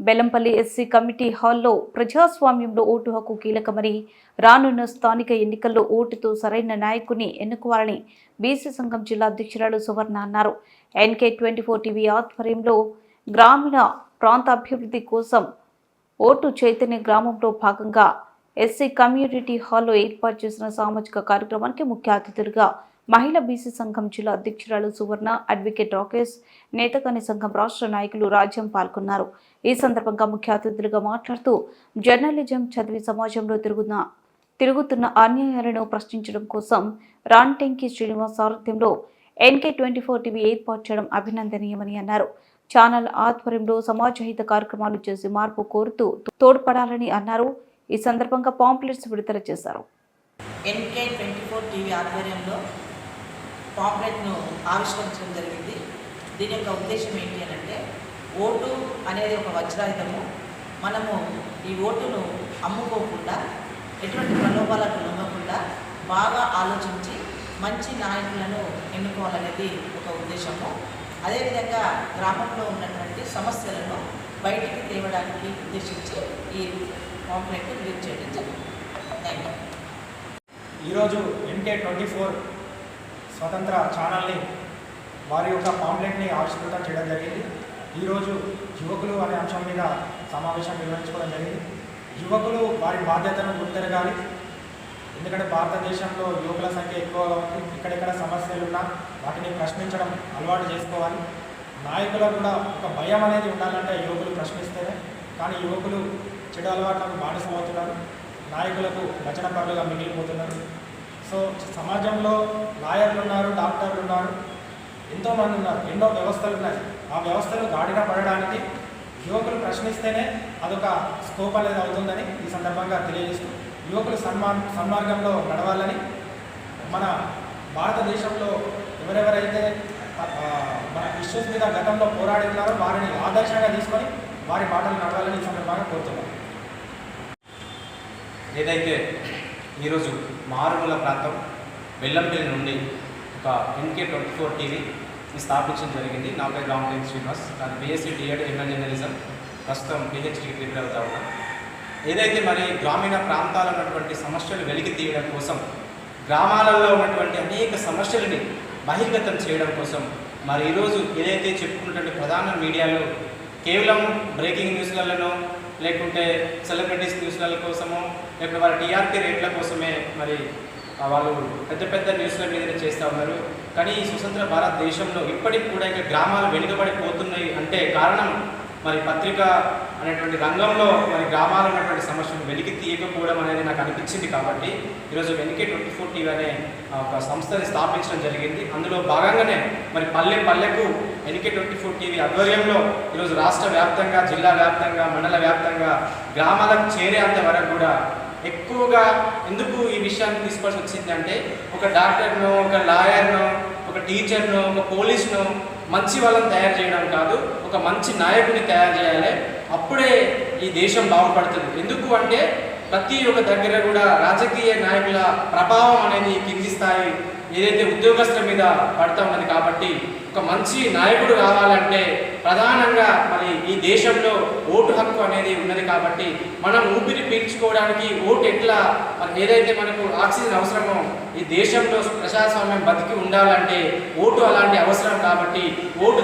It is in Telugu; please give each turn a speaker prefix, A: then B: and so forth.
A: బెల్లంపల్లి ఎస్సీ కమిటీ హాల్లో ప్రజాస్వామ్యంలో ఓటు హక్కు కీలకమని రానున్న స్థానిక ఎన్నికల్లో ఓటుతో సరైన నాయకుని ఎన్నుకోవాలని బీసీ సంఘం జిల్లా అధ్యక్షురాలు సువర్ణ అన్నారు. ఎన్కే ట్వంటీ ఫోర్ టీవీ ఆధ్వర్యంలో గ్రామీణ ప్రాంత అభివృద్ధి కోసం ఓటు చైతన్య గ్రామంలో భాగంగా ఎస్సీ కమ్యూనిటీ హాల్లో ఏర్పాటు చేసిన సామాజిక కార్యక్రమానికి ముఖ్య అతిథులుగా మహిళా బీసీ సంఘం జిల్లా అధ్యక్షురాలు సువర్ణ అడ్వకేట్ రాకేష్ నేతకాని సంఘం రాష్ట్ర నాయకులు రాజ్యం పాల్గొన్నారు. ఈ సందర్భంగా ముఖ్య అతిథులుగా మాట్లాడుతూ జర్నలిజం చదివి సమాజంలో తిరుగుతున్న తిరుగుతున్న అన్యాయాలను ప్రశ్నించడం కోసం రాన్టెంకి శ్రీనివాస్ సారథ్యంలో ఎన్కే ట్వంటీ ఫోర్ టీవీ ఏర్పాటు చేయడం అభినందనీయమని అన్నారు. ఛానల్ ఆధ్వర్యంలో సమాజహిత కార్యక్రమాలు చేసి మార్పు కోరుతూ తోడ్పడాలని అన్నారు. ఈ సందర్భంగా పాంప్లెట్స్ విడుదల చేశారు.
B: ఎన్కే ట్వంటీ ఫోర్ టీవీ ఆధ్వర్యంలో పాంప్లెట్ను ఆవిష్కరించడం జరిగింది. దీని యొక్క ఉద్దేశం ఏంటి అని అంటే ఓటు అనేది ఒక వజ్రాయుధము. మనము ఈ ఓటును అమ్ముకోకుండా ఎటువంటి ప్రలోభాలకు లొంగకుండా బాగా ఆలోచించి మంచి నాయకులను ఎన్నుకోవాలనేది ఒక ఉద్దేశము. అదేవిధంగా గ్రామంలో ఉన్నటువంటి సమస్యలను బయటికి తేవడానికి ఉద్దేశించి ఈ పాంప్లెట్ రిలీజ్ చేయడం జరిగింది. థ్యాంక్ యూ
C: ఈరోజు ఎన్కే ట్వంటీ ఫోర్ స్వతంత్ర ఛానల్ని వారి యొక్క పాంప్లెట్ని ఆవిష్కృతం చేయడం జరిగింది. ఈరోజు యువకులు అనే అంశం మీద సమావేశం నిర్వహించుకోవడం జరిగింది. యువకులు వారి బాధ్యతను గుర్తెరగాలి. ఎందుకంటే భారతదేశంలో యువకుల సంఖ్య ఎక్కువగా ఉంది ఇక్కడెక్కడ సమస్యలు ఉన్నా వాటిని ప్రశ్నించడం అలవాటు చేసుకోవాలి. నాయకులకు కూడా ఒక భయం అనేది ఉండాలంటే యువకులు ప్రశ్నిస్తేనే. కానీ యువకులు చెడు అలవాట్లకు బానిసమవుతున్నారు నాయకులకు రచన పరులుగా మిగిలిపోతున్నారు. సో సమాజంలో లాయర్లు ఉన్నారు డాక్టర్లు ఉన్నారు ఎంతోమంది ఉన్నారు ఎన్నో వ్యవస్థలు ఉన్నాయి. ఆ వ్యవస్థలు గాడిన పడడానికి యువకులు ప్రశ్నిస్తేనే అదొక స్కోప్ అనేది అవుతుందని ఈ సందర్భంగా తెలియజేస్తూ యువకులు సన్మార్ సన్మార్గంలో నడవాలని మన భారతదేశంలో ఎవరెవరైతే మన ఇష్యూస్ మీద గతంలో పోరాడి ఉన్నారో వారిని ఆదర్శంగా తీసుకొని వారి మాటలు నడవాలని ఈ సందర్భంగా కోరుతున్నాను
D: ఏదైతే ఈరోజు మారుమూల ప్రాంతం బెల్లంపల్లి నుండి ఒక ఎన్కే ట్వంటీ ఫోర్ టీవీ స్థాపించడం జరిగింది. నా పేరు రామదేవ్ శ్రీనివాస్. నాది బీఎస్సీ డిఎడ్ ఎంఎల్ జర్నలిజం ప్రస్తుతం పిహెచ్డీకి ప్రిపేర్ అవుతా ఉన్నాం. ఏదైతే మరి గ్రామీణ ప్రాంతాల్లో ఉన్నటువంటి సమస్యలు వెలికి తీయడం కోసం గ్రామాలలో ఉన్నటువంటి అనేక సమస్యలని బహిర్గతం చేయడం కోసం మరి ఈరోజు ఏదైతే చెప్పుకున్నటువంటి ప్రధాన మీడియాలో కేవలం బ్రేకింగ్ న్యూస్లలోనో లేకుంటే సెలబ్రిటీస్ న్యూస్ల కోసమో లేకపోతే వాళ్ళ టీఆర్పీ రేట్ల కోసమే మరి వాళ్ళు పెద్ద పెద్ద న్యూస్ల మీదనే చేస్తూ ఉన్నారు. కానీ ఈ స్వతంత్ర భారతదేశంలో ఇప్పటికి కూడా ఇంకా గ్రామాలు వెనుకబడిపోతున్నాయి అంటే కారణం మరి పత్రిక అనేటువంటి రంగంలో మరి గ్రామాలు ఉన్నటువంటి సమస్యను వెలికి తీయకపోవడం అనేది నాకు అనిపించింది కాబట్టి ఈరోజు వెనికే ట్వంటీ ఫోర్ టీవీ అనే ఒక సంస్థని స్థాపించడం జరిగింది. అందులో భాగంగానే మరి పల్లె పల్లెకు ఎన్కే ట్వంటీ ఫోర్ టీవీ ఆధ్వర్యంలో ఈరోజు రాష్ట్ర వ్యాప్తంగా జిల్లా వ్యాప్తంగా మండల వ్యాప్తంగా గ్రామాలకు చేరేంత వరకు కూడా ఎక్కువగా ఎందుకు ఈ విషయాన్ని తీసుకోవాల్సి వచ్చిందంటే ఒక డాక్టర్ను ఒక లాయర్ను ఒక టీచర్ను ఒక పోలీస్ను మంచి వాళ్ళని తయారు చేయడం కాదు ఒక మంచి నాయకుని తయారు చేయాలి. అప్పుడే ఈ దేశం బాగుపడుతుంది. ఎందుకు అంటే ప్రతి ఒక్క దగ్గర కూడా రాజకీయ నాయకుల ప్రభావం అనేది కింది స్థాయి ఏదైతే ఉద్యోగస్తుల మీద పడతా ఉన్నది కాబట్టి ఒక మంచి నాయకుడు రావాలంటే ప్రధానంగా మరి ఈ దేశంలో ఓటు హక్కు అనేది ఉన్నది కాబట్టి మనం ఊపిరి పీల్చుకోవడానికి ఓటు ఎట్లా మరి ఏదైతే మనకు ఆక్సిజన్ అవసరమో ఈ దేశంలో ప్రజాస్వామ్యం బతికి ఉండాలంటే ఓటు అలాంటి అవసరం కాబట్టి ఓటు